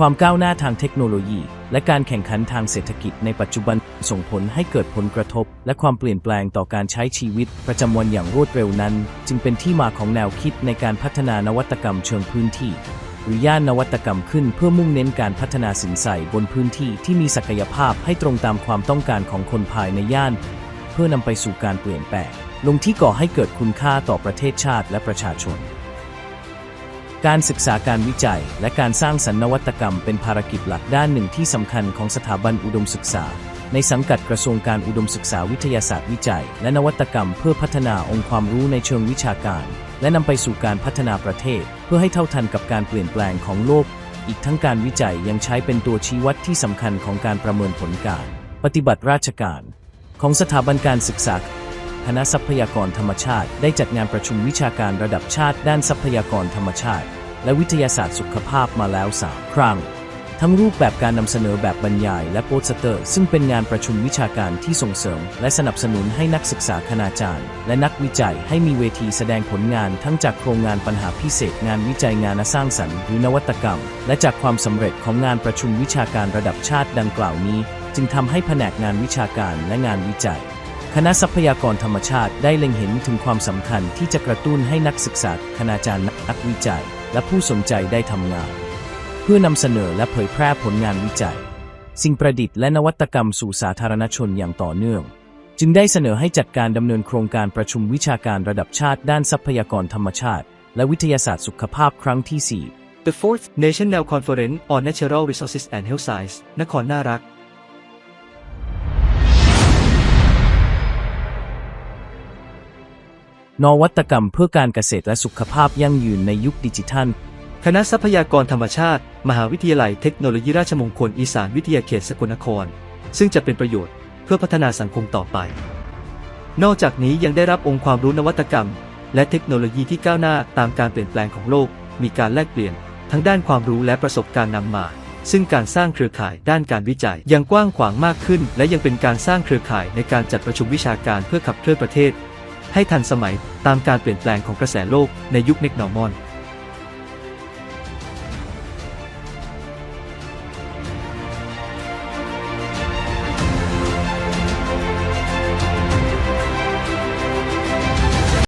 ความก้าวหน้าทางเทคโนโลยี และการแข่งขันทางเศรษฐกิจในปัจจุบันส่งผลให้เกิดผลกระทบ และความเปลี่ยนแปลงต่อการใช้ชีวิต ประจำวันอย่างรวดเร็วนั้น จึงเป็นที่มาของแนวคิดในการพัฒนานวัตกรรมเชิงพื้นที่ หรือย่านนวัตกรรมขึ้นเพื่อมุ่งเน้นการพัฒนาสินใส่บนพื้นที่ที่มีศักยภาพให้ตรงตามความต้องการของคนภายในย่าน เพื่อนำไปสู่การเปลี่ยนแปลงลงที่ก่อให้เกิดคุณค่าต่อประเทศชาติและประชาชน การศึกษาการวิจัย และการสร้างสรรค์นวัตกรรมเป็นภารกิจหลักด้านหนึ่งที่สำคัญของสถาบันอุดมศึกษา ในสังกัดกระทรวงการอุดมศึกษาวิทยาศาสตร์วิจัย และนวัตกรรมเพื่อพัฒนาองค์ความรู้ในเชิงวิชาการ และนำไปสู่การพัฒนาประเทศ เพื่อให้เท่าทันกับการเปลี่ยนแปลงของโลก อีกทั้งการวิจัยยังใช้เป็นตัวชี้วัดที่สำคัญของการประเมินผลการ ปฏิบัติราชการ ของสถาบันการศึกษา คณะทรัพยากรธรรมชาติ ได้จัดงานประชุมวิชาการระดับชาติด้านทรัพยากรธรรมชาติ และวิทยาศาสตร์สุขภาพมาแล้ว 3 ครั้ง ทั้งรูปแบบการนำเสนอแบบบรรยายและโปสเตอร์ ซึ่งเป็นงานประชุมวิชาการที่ส่งเสริม และสนับสนุนให้นักศึกษาคณาจารย์ และนักวิจัยให้มีเวทีแสดงผลงานทั้งจากโครงงานปัญหาพิเศษงานวิจัยงานสร้างสรรค์หรือนวัตกรรม และจากความสำเร็จของงานประชุมวิชาการระดับชาติดังกล่าวนี้ จึงทำให้แผนกงานวิชาการและงานวิจัย คณะทรัพยากรธรรมชาติได้เล็งเห็นถึงความสำคัญที่จะกระตุ้นให้นักศึกษาคณาจารย์นักวิจัย และผู้สนใจได้ทำงาน เพื่อนำเสนอและเผยแพร่ผลงานวิจัย สิ่งประดิษฐ์และนวัตกรรมสู่สาธารณชนอย่างต่อเนื่อง จึงได้เสนอให้จัดการดำเนินโครงการประชุมวิชาการระดับชาติด้านทรัพยากรธรรมชาติ และวิทยาศาสตร์สุขภาพครั้งที่ 4 The fourth National Conference on Natural Resources and Health Science นครน่ารัก นวัตกรรมเพื่อการเกษตรและสุขภาพยั่งยืนในยุคดิจิทัล คณะทรัพยากรธรรมชาติ มหาวิทยาลัยเทคโนโลยีราชมงคลอีสานวิทยาเขตสกลนคร ซึ่งจะเป็นประโยชน์เพื่อพัฒนาสังคมต่อไป นอกจากนี้ยังได้รับองค์ความรู้นวัตกรรม และเทคโนโลยีที่ก้าวหน้าตามการเปลี่ยนแปลงของโลก มีการแลกเปลี่ยน ทั้งด้านความรู้และประสบการณ์นำมา ซึ่งการสร้างเครือข่ายด้านการวิจัยยังกว้างขวางมากขึ้น และยังเป็นการสร้างเครือข่ายในการจัดประชุมวิชาการเพื่อขับเคลื่อนประเทศ ให้ทันสมัยตามการเปลี่ยนแปลงของกระแสโลกในยุคเน็กนอร์มอน